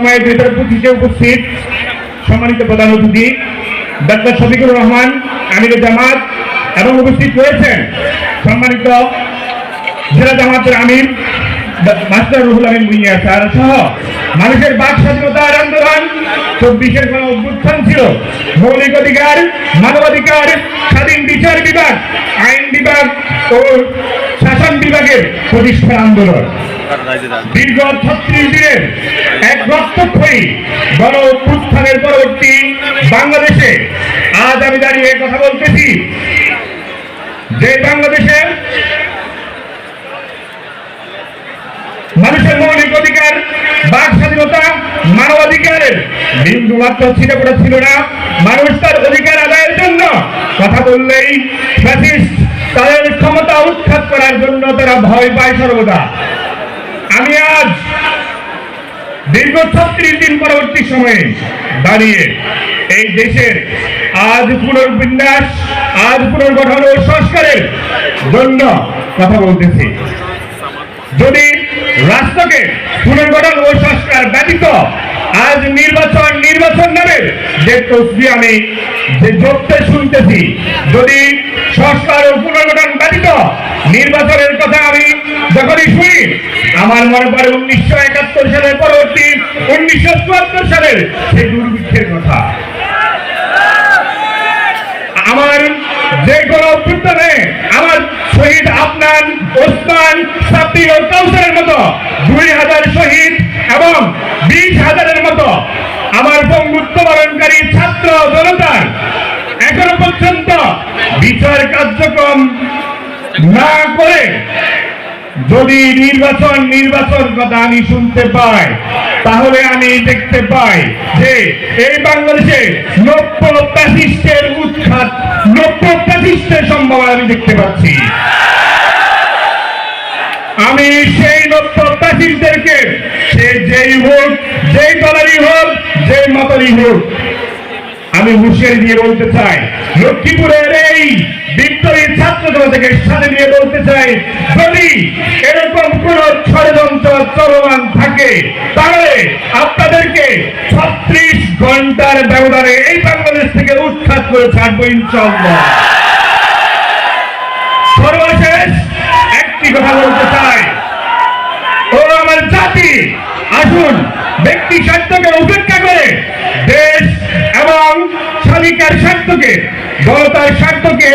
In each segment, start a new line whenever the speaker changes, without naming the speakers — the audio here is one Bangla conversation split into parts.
সময়ের ভেতরে উপস্থিত সম্মানিত প্রধান অতিথি, ডাক্তার শফিকুর রহমান, আমির জামাত এবং উপস্থিত রয়েছেন সম্মানিত জেলা জামাতের আমির, মাস্টার রুহুল আমিন স্যার সহ মানুষের বাক স্বাধীনতার আন্দোলন। চব্বিশের কোন অভ্যুত্থান ছিল। মৌলিক অধিকার, মানবাধিকার, স্বাধীন বিচার বিভাগ, আইন বিভাগ ও শাসন বিভাগের প্রতিষ্ঠান আন্দোলন। দীর্ঘ ছত্রিশ দিনের এক রক্তক্ষয়ী গণ অভ্যুত্থানের পরবর্তী বাংলাদেশে আজ আমি দাঁড়িয়ে কথা বলতেছি। যে বাংলাদেশে মানুষের মৌলিক অধিকার, বাক স্বাধীনতা, মানবাধিকারের বিন্দু মাত্র ছিটে পড়া ছিল না। মানুষ তার অধিকার আদায়ের জন্য কথা বললেই ফ্যাসিস্ট তাদের ক্ষমতা উৎখাত করার জন্য তারা ভয় পায় সর্বদা। আমি আজ দীর্ঘ ছত্রিশ দিন পরবর্তী সময়ে দাঁড়িয়ে এই দেশের আজ পুনর্বিন্যাস, আজ পুনর্গঠন ও সংস্কারের জন্য কথা বলতেছি। যদি রাষ্ট্রকে পুনর্গঠন ও সংস্কার ব্যতীত আজ নির্বাচন নির্বাচন নামে যে তসবি আমি, যে জপতে শুনতেছি, যদি সংস্কার ও পুনর্গঠন ব্যতীত নির্বাচনের কথা আমি যখনই শুনি, আমার মনে পড়ে উনিশশো একাত্তর সালের পরবর্তী উনিশশো চুয়াত্তর সালের সেই দুর্ভিক্ষের কথা। আমার যে কোনো অভ্যুত্থানে আমার শহীদ আপনার ওসমান, সাব্বির ও কাউসারের মতো দুই হাজার শহীদ এবং বিশ হাজারের মতো আমার বঙ্গুত্ব বরণকারী ছাত্র জনতার এখনও পর্যন্ত বিচার কার্যক্রম না করে যদি নির্বাচন নির্বাচন কথা আমি শুনতে পাই, তাহলে আমি দেখতে পাই যে এই বাংলাদেশে নব্য প্যাসিস্টের উৎখাত নব্য প্যাসিস্টের সম্ভাবনা আমি দেখতে পাচ্ছি। আমি সেই নব্য প্যাসিস্টদেরকে, সে যেই হোক যেই দলেরই হোক, যেই মতেরই হোক আমি হুঁশিয়ারি দিয়ে বলতে চাই, লক্ষ্মীপুরের এই বিপ্লবী ছাত্র থেকে সাথে নিয়ে বলতে চাই, যদি এরকম কোন ষড়যন্ত্র চলমান থাকে, তাহলে আপনাদেরকে ছত্রিশ ঘণ্টার ব্যবধানে এই বাংলাদেশ থেকে উৎখাত করে ছাড়বো ইনশাল্লাহ সর্বশেষ একটি কথা বলতে চাই, ও আমার জাতি, আসুন, ব্যক্তি স্বার্থকে উপেক্ষা করে দেশ এবং স্বাধিকার স্বার্থকে জনতার স্বার্থকে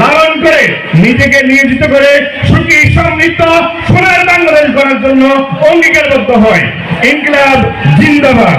লালন করে নিজেকে নিয়োজিত করে সুখী, সমৃদ্ধ, সোনার বাংলাদেশ করার জন্য অঙ্গীকারবদ্ধ হয়। ইনকলাব জিন্দাবাদ।